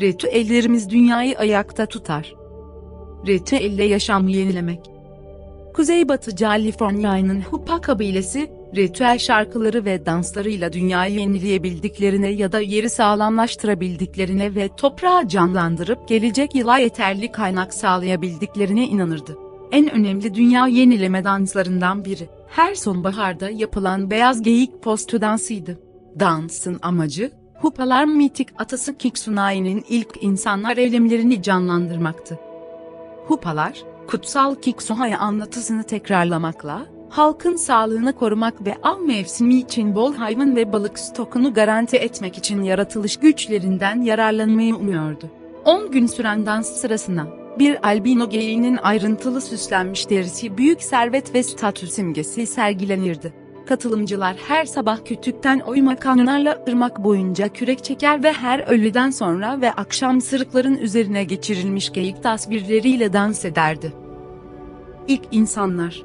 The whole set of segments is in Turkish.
Ritüellerimiz dünyayı ayakta tutar. Ritüelle yaşamı yenilemek. Kuzeybatı California'nın Hupa kabilesi, ritüel şarkıları ve danslarıyla dünyayı yenileyebildiklerine ya da yeri sağlamlaştırabildiklerine ve toprağı canlandırıp gelecek yıla yeterli kaynak sağlayabildiklerine inanırdı. En önemli dünya yenileme danslarından biri, her sonbaharda yapılan beyaz geyik postu dansıydı. Dansın amacı, Hupalar mitik atası Kiksunai'nin ilk insanlar eylemlerini canlandırmaktı. Hupalar, kutsal Kiksuhaya anlatısını tekrarlamakla, halkın sağlığını korumak ve av mevsimi için bol hayvan ve balık stokunu garanti etmek için yaratılış güçlerinden yararlanmayı umuyordu. 10 gün süren dans sırasına, bir albino geyiğinin ayrıntılı süslenmiş derisi büyük servet ve statü simgesi sergilenirdi. Katılımcılar her sabah kütükten oyma kanunlarla ırmak boyunca kürek çeker ve her öğleden sonra ve akşam sırıkların üzerine geçirilmiş geyik tasvirleriyle dans ederdi. İlk insanlar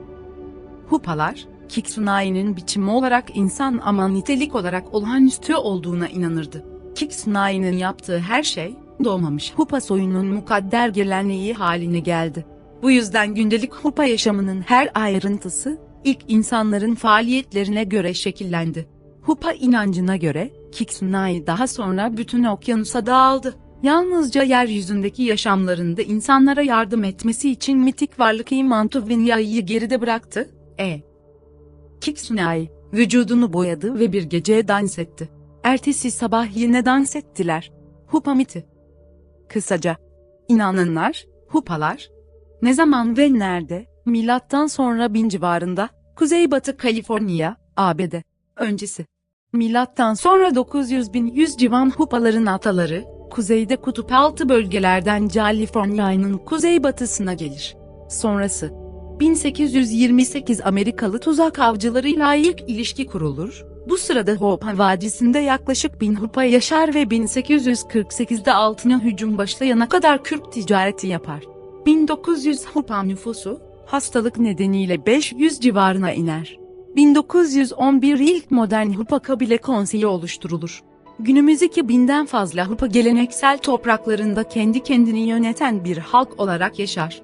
Hupalar, Kiksunai'nin biçimi olarak insan ama nitelik olarak olağanüstü olduğuna inanırdı. Kiksunai'nin yaptığı her şey, doğmamış Hupa soyunun mukadder geleneği haline geldi. Bu yüzden gündelik Hupa yaşamının her ayrıntısı, ilk insanların faaliyetlerine göre şekillendi. Hupa inancına göre, Kiksunai daha sonra bütün okyanusa dağıldı. Yalnızca yeryüzündeki yaşamlarında insanlara yardım etmesi için mitik varlık Imantu Vinya'yı geride bıraktı. E. Kiksunai, vücudunu boyadı ve bir gece dans etti. Ertesi sabah yine dans ettiler. Hupa miti. Kısaca, inananlar, Hupalar, ne zaman ve nerede, milattan sonra bin civarında, Kuzeybatı Kaliforniya, ABD, öncesi. Milattan sonra 900 bin 100 civan Hupaların ataları, kuzeyde kutup altı bölgelerden California'nın kuzeybatısına gelir. Sonrası, 1828 Amerikalı tuzak avcılarıyla ilk ilişki kurulur. Bu sırada Hopa Vadisi'nde yaklaşık 1000 Hupa yaşar ve 1848'de altına hücum başlayana kadar Kürt ticareti yapar. 1900 Hupa nüfusu, hastalık nedeniyle 500 civarına iner. 1911 ilk modern Hupa kabile konseyi oluşturulur. Günümüzdeki binden fazla Hupa geleneksel topraklarında kendi kendini yöneten bir halk olarak yaşar.